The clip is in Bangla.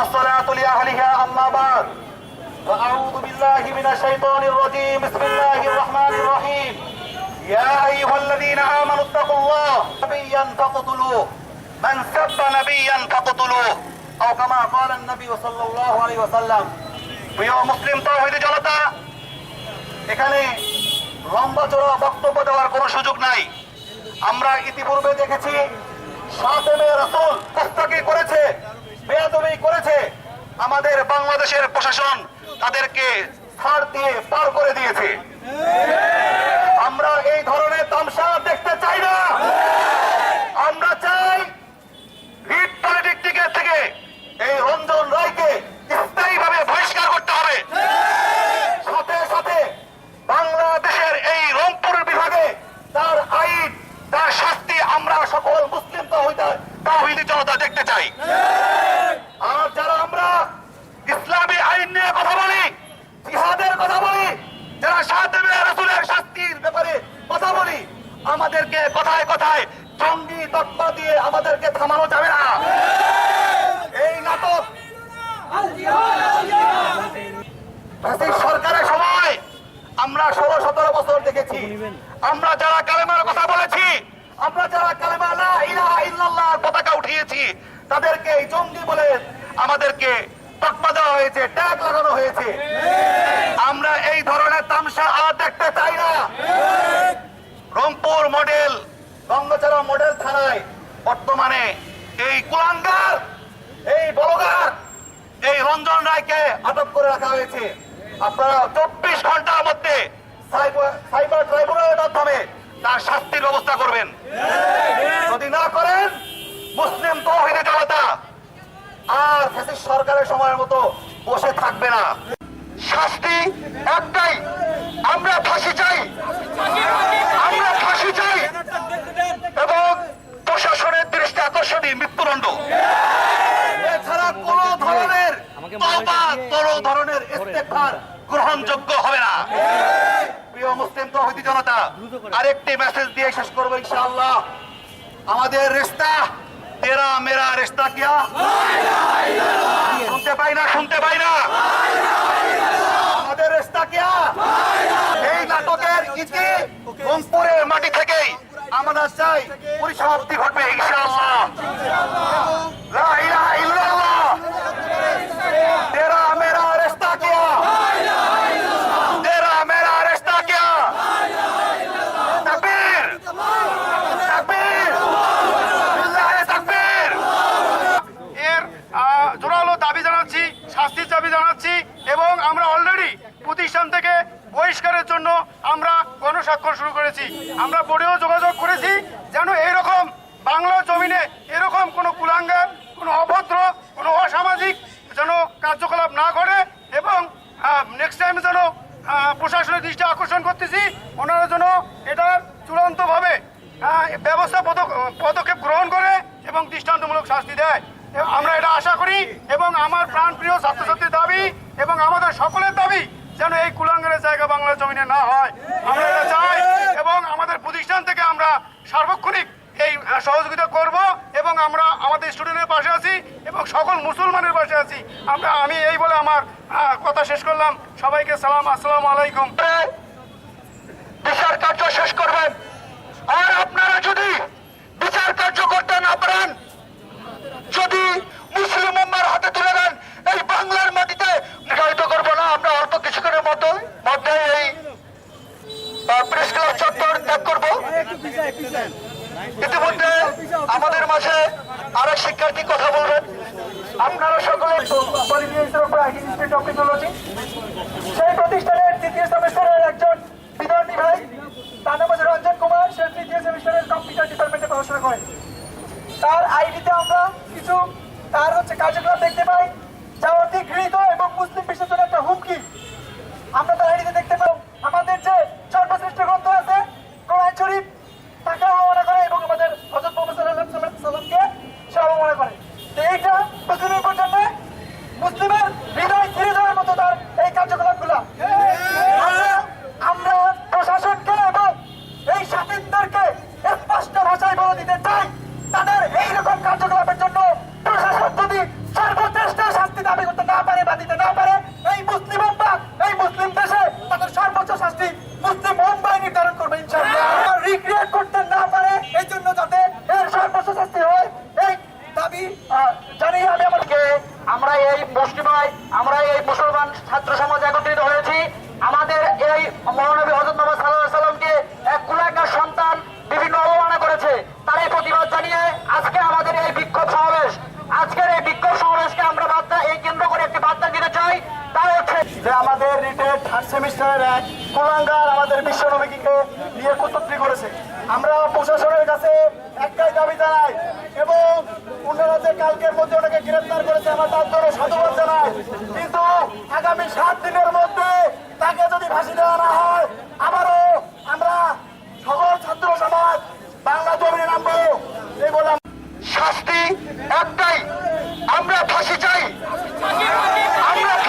والصلاة لأهلها أما بعد وأعوذ بالله من الشيطان الرجيم بسم الله الرحمن الرحيم يا أيها الذين آمنوا اتقوا الله نبيا فاقتلوه من سب نبيا فاقتلوه أو كما قال النبي صلى الله عليه وسلم প্রিয় মুসলিম তৌহিদি জনতা এখানে লম্বা চড়া বক্তব্য দেওয়ার কোনো সুযোগ নাই আমরা ইতিপূর্বে দেখেছি সাতেমে রসুল পুস্তকে করেছে বেয়াদবি করেছে। আমাদের বাংলাদেশের প্রশাসন তাদেরকে ছাড় দিয়ে পার করে দিয়েছে। আমরা এই ধরনের তামসা দেখতে চাই না। আমরা চাই রিট পলিটিক থেকে এই রঞ্জন রায়কে স্থায়ীভাবে বহিষ্কার করতে হবে সাথে সাথে বাংলাদেশের এই রংপুর বিভাগে তার আইন তার শাস্তি আমরা সকল মুসলিম তাহিদি জনতা দেখতে চাই আর যারা আমরা ইসলামী আইন নিয়ে কথা বলি জিহাদের কথা বলি যারা সাহেব রসুলের শাস্তির ব্যাপারে কথা বলি আমাদেরকে কথায় কথায় জঙ্গি তৎপা দিয়ে আমাদেরকে থামানো যাবে না। এই নাটক সরকারের সময় আমরা ষোলো সতেরো বছর দেখেছি। আমরা যারা কালেমার কথা বলেছি, আমরা যারা কালেমা পতাকা উঠিয়েছি, তাদেরকে এই জঙ্গি বলে আমাদেরকে তকমা দেওয়া হয়েছে, ট্যাগ লাগানো হয়েছে। আমরা এই ধরনের তামসা আর দেখতে চাই না। রংপুর মডেল গঙ্গাচড়া মডেল থানায় বর্তমানে এই কুলাঙ্গার, এই বলগার, এই রঞ্জন রায়কে আটক করে রাখা হয়েছে। আপনারা চব্বিশ ঘণ্টার মধ্যে সাইবার ট্রাইব্যুনালের মাধ্যমে তার শাস্তির ব্যবস্থা করবেন। যদি না করেন, মুসলিম তৌহিদে জনতা আর ফ্যাসিস্ট সরকারের সময়ের মতো বসে থাকবে না। শাস্তি একটাই, আমরা ফাঁসি চাই আমরা ফাঁসি চাই এবং দৃষ্টি মৃত্যুদণ্ড। এছাড়া কোন ধরনের কোন ধরনের ইস্তেগফার গ্রহণযোগ্য হবে না। প্রিয় মুসলিম তৌহিদি জনতা আরেকটি মেসেজ দিয়ে শেষ করব ইনশাআল্লাহ। আমাদের রিস্তা তেরা মেরা রিস্তা কিয়া? শুনতে পাই না শুনতে পাই না। আমাদের রিস্তা কিয়া? এই নাটকের ইতি রংপুরের মাটি থেকেই। আমরা চাই পরিসমাপ্তি ঘটবে, ইনশাআল্লাহ। লা ইলাহা মেরা রিস্তা কিয়া। তেরা মেরা রিস্তা কিয়া। তাকবীর। তাকবীর। এর জোরালো দাবি জানাচ্ছি, শাস্তির দাবি জানাচ্ছি, এবং আমরা অলরেডি প্রতিষ্ঠান থেকে বহিষ্কারের জন্য আমরা গণস্বাক্ষর শুরু করেছি। আমরা বোর্ডেও যোগাযোগ করেছি যেন এইরকম বাংলা জমিনে এরকম কোনো কুলাঙ্গার, কোনো অভদ্র, কোনো অসামাজিক যেন কার্যকলাপ না করে এবং নেক্সট টাইম যেন প্রশাসনের দৃষ্টি আকর্ষণ করতেছি, ওনারা যেন এটা চূড়ান্তভাবে ব্যবস্থা পদক- পদক্ষেপ গ্রহণ করে এবং দৃষ্টান্তমূলক শাস্তি দেয়। আমরা এটা আশা করি এবং আমার প্রাণপ্রিয় ছাত্রছাত্রীর দাবি এবং আমাদের সকলের দাবি যেন এই কুলাঙ্গারের জায়গা বাংলা জমিনে না হয়, আমরা চাই এবং আমাদের প্রতিষ্ঠান থেকে আমরা সার্বক্ষণিক এই সহযোগিতা করব এবং আমরা আমাদের স্টুডেন্টের পাশে আছি এবং সকল মুসলমানের পাশে আছি। আমরা, আমি এই বলে আমার কথা শেষ করলাম। সবাইকে সালাম, আসসালামু আলাইকুম। বিচার কার্য শেষ করবেন। আর আপনারা যদি ইতিমধ্যে আমাদের মাঝে আরেক শিক্ষার্থী কথা বলবেন আপনারা সকলে সেই প্রতিষ্ঠানের তৃতীয় সেমিস্টারের একজন বিদ্যার্থী ভাই তার নাম হচ্ছে রঞ্জন কুমার সে তৃতীয় সেমিস্টারের কম্পিউটার ডিপার্টমেন্টে পড়াশোনা করে তার আইডিতে আমরা কিছু তার হচ্ছে কার্যক্রম দেখতে পাই যা অতি ঘৃণিত এবং মুসলিম বিশ্বের জন্য একটা হুমকি আমরা তার আইডিতে দেখতে পাই আমাদের যে সর্বশ্রেষ্ঠ গ্রন্থ আছে কোরআন শরীফ তাকে অবমাননা করে এবং আমাদের হজরত মোহাম্মদ সাল্লাল্লাহু আলাইহি সাল্লামকে এইটা মুসলিমের জন্য মুসলিমের হৃদয় ছিঁড়ে মতো তার এই কার্যকলাপগুলো। আমরা আমরা প্রশাসনকে এবং এই শাসিতদেরকে স্পষ্ট ভাষায় বলে দিতে চাই তাদের এইরকম কার্যকলাপের জন্য প্রশাসন যদি সর্বশ্রেষ্ঠ শাস্তি আহ, জানিয়ে আমি আমার আজকে আমরা এই মুসলিমায় আমরা এই মুসলমান ছাত্র সমাজ একত্রিত হয়েছি আমাদের এই মহানবী হজরত মোহাম্মদ সাল্লাহ সাল্লামকে এক কুলাঙ্গার সন্তান বিভিন্ন অবমাননা করেছে। তারই প্রতিবাদ জানিয়ে আজকে আমাদের এই বিক্ষোভ সমাবেশ, আজকের এই বিক্ষোভ সমাবেশকে আমরা বার্তা, এই কেন্দ্র করে একটি বার্তা দিতে চাই, তা হচ্ছে যে আমাদের রিটেড থার্ড সেমিস্টারের এক কুলাঙ্গার আমাদের বিশ্বনবীকে নিয়ে কুতত্রি করেছে। আমরা প্রশাসনের কাছে একটাই দাবি জানাই, এবং ওনারা কালকের মধ্যে ওনাকে গ্রেফতার করেছে, আমরা তার জন্য সাধুবাদ জানাই। কিন্তু আগামী সাত দিনের মধ্যে তাকে যদি ফাঁসি দেওয়া না হয়